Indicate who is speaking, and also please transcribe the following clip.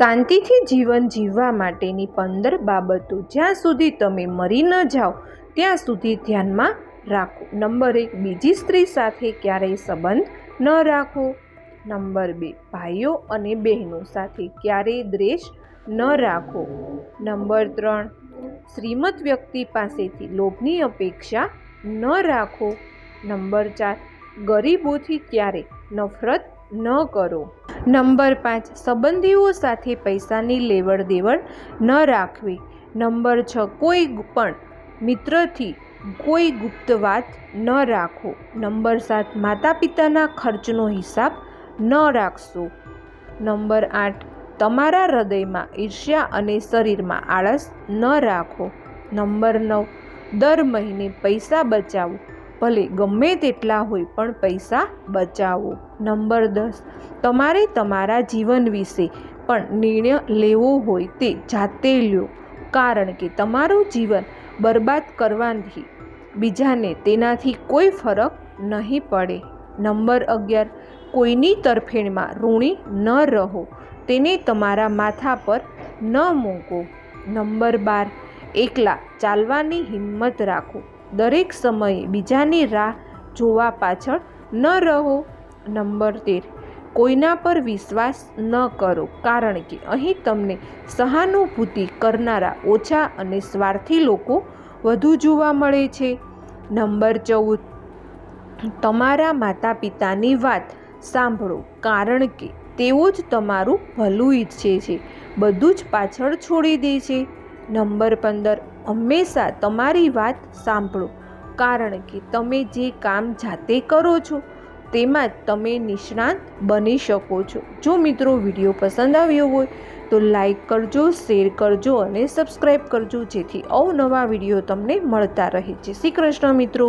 Speaker 1: શાંતિથી જીવન જીવવા માટેની પંદર બાબતો જ્યાં સુધી તમે મરી ન જાઓ, ત્યાં સુધી ધ્યાનમાં રાખો. નંબર એક, બીજી સ્ત્રી સાથે ક્યારેય સંબંધ ન રાખો. નંબર બે, ભાઈઓ અને બહેનો સાથે ક્યારેય દ્વેષ ન રાખો. નંબર ત્રણ, શ્રીમત વ્યક્તિ પાસેથી લોભની અપેક્ષા ન રાખો. નંબર ચાર, ગરીબોથી ક્યારે નફરત ન કરો. નંબર પાંચ, સંબંધીઓ સાથે પૈસાની લેવડ દેવડ ન રાખવી. નંબર છ, કોઈ પણ મિત્રથી કોઈ ગુપ્ત વાત ન રાખો. નંબર સાત માતા પિતાના ખર્ચનો હિસાબ ન રાખશો. નંબર આઠ, તમારા હૃદયમાં ઈર્ષ્યા અને શરીરમાં આળસ ન રાખો. નંબર નવ, દર મહિને પૈસા બચાવો. ભલે ગમે તેટલા હોય પણ પૈસા બચાવો. નંબર દસ, તમારે તમારા જીવન વિશે પણ નિર્ણય લેવો હોય તે જાતે લ્યો. કારણ કે તમારું જીવન બરબાદ કરવાથી બીજાને તેનાથી કોઈ ફરક નહીં પડે. નંબર અગિયાર, કોઈની તરફેણમાં ઋણી ન રહો. તેને તમારા માથા પર ન મૂકો. નંબર બાર, એકલા ચાલવાની હિંમત રાખો. દરેક સમયે બીજાની રાહ જોવા પાછળ ન રહો. નંબર તેર. કોઈના પર વિશ્વાસ ન કરો, કારણ કે અહીં તમને સહાનુભૂતિ કરનારા ઓછા અને સ્વાર્થી લોકો વધુ જોવા મળે છે. નંબર ચૌદ. તમારા માતા પિતાની વાત સાંભળો, કારણ કે તેઓ જ તમારું ભલું ઈચ્છે છે, બધું જ પાછળ છોડી દે છે. નંબર પંદર, હંમેશા તમારી વાત સાંભળો. કારણ કે તમે જે કામ જાતે કરો છો, તેમાં તમે નિષ્ણાત બની શકો છો. જો મિત્રો વીડિયો પસંદ આવ્યો હોય, તો લાઈક કરજો, શેર કરજો અને સબસ્ક્રાઈબ કરજો, જેથી અવનવા વીડિયો તમને મળતા રહે. છે શ્રી કૃષ્ણ મિત્રો.